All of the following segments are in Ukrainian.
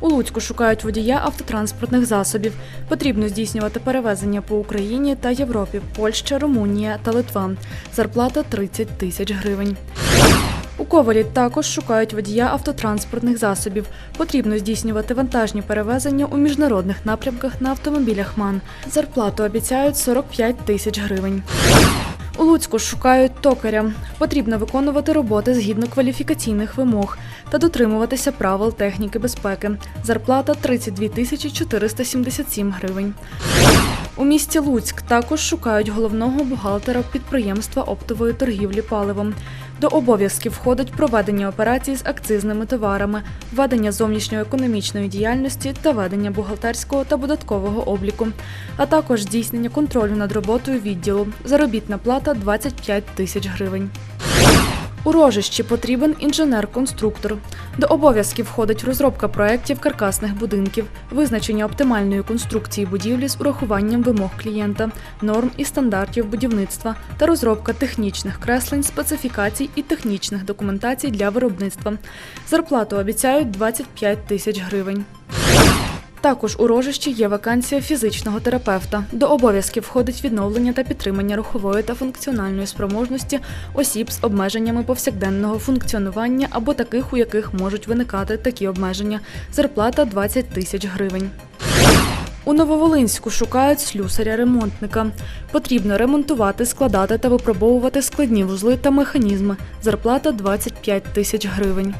Луцьку шукають водія автотранспортних засобів. Потрібно здійснювати перевезення по Україні та Європі, Польща, Румунія та Литва. Зарплата 30 тисяч гривень. У Ковалі також шукають водія автотранспортних засобів. Потрібно здійснювати вантажні перевезення у міжнародних напрямках на автомобілях МАН. Зарплату обіцяють 45 тисяч гривень. У Луцьку шукають токаря. Потрібно виконувати роботи згідно кваліфікаційних вимог та дотримуватися правил техніки безпеки. Зарплата 32 тисячі 477 гривень. У місті Луцьк також шукають головного бухгалтера підприємства оптової торгівлі паливом. До обов'язків входить проведення операцій з акцизними товарами, ведення зовнішньоекономічної діяльності та ведення бухгалтерського та податкового обліку, а також здійснення контролю над роботою відділу. Заробітна плата 25 тисяч гривень. У рожищі потрібен інженер-конструктор. До обов'язків входить розробка проєктів каркасних будинків, визначення оптимальної конструкції будівлі з урахуванням вимог клієнта, норм і стандартів будівництва та розробка технічних креслень, специфікацій і технічних документацій для виробництва. Зарплату обіцяють 25 тисяч гривень. Також у рожищі є вакансія фізичного терапевта. До обов'язків входить відновлення та підтримання рухової та функціональної спроможності осіб з обмеженнями повсякденного функціонування або таких, у яких можуть виникати такі обмеження. Зарплата 20 тисяч гривень. У Нововолинську шукають слюсаря-ремонтника. Потрібно ремонтувати, складати та випробовувати складні вузли та механізми. Зарплата 25 тисяч гривень.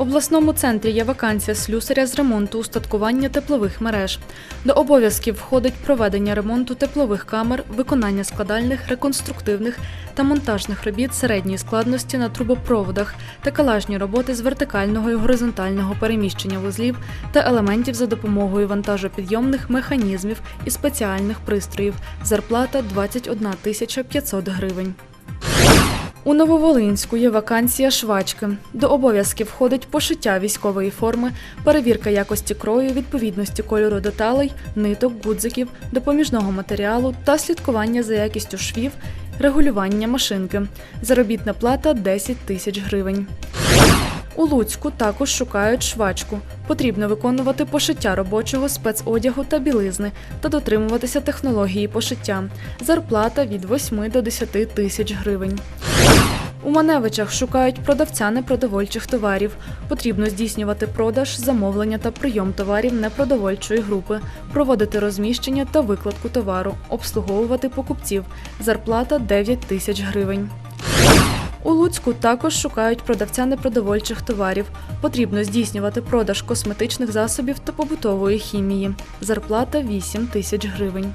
В обласному центрі є вакансія слюсаря з ремонту устаткування теплових мереж. До обов'язків входить проведення ремонту теплових камер, виконання складальних, реконструктивних та монтажних робіт середньої складності на трубопроводах, такелажні роботи з вертикального і горизонтального переміщення вузлів та елементів за допомогою вантажопідйомних механізмів і спеціальних пристроїв. Зарплата 21 тисяча 500 гривень. У Нововолинську є вакансія швачки. До обов'язків входить пошиття військової форми, перевірка якості крою, відповідності кольору деталей, ниток, гудзиків, допоміжного матеріалу та слідкування за якістю швів, регулювання машинки. Заробітна плата 10 тисяч гривень. У Луцьку також шукають швачку. Потрібно виконувати пошиття робочого спецодягу та білизни та дотримуватися технології пошиття. Зарплата від 8 до 10 тисяч гривень. У Маневичах шукають продавця непродовольчих товарів. Потрібно здійснювати продаж, замовлення та прийом товарів непродовольчої групи, проводити розміщення та викладку товару, обслуговувати покупців. Зарплата 9 тисяч гривень. У Луцьку також шукають продавця непродовольчих товарів. Потрібно здійснювати продаж косметичних засобів та побутової хімії. Зарплата 8 тисяч гривень.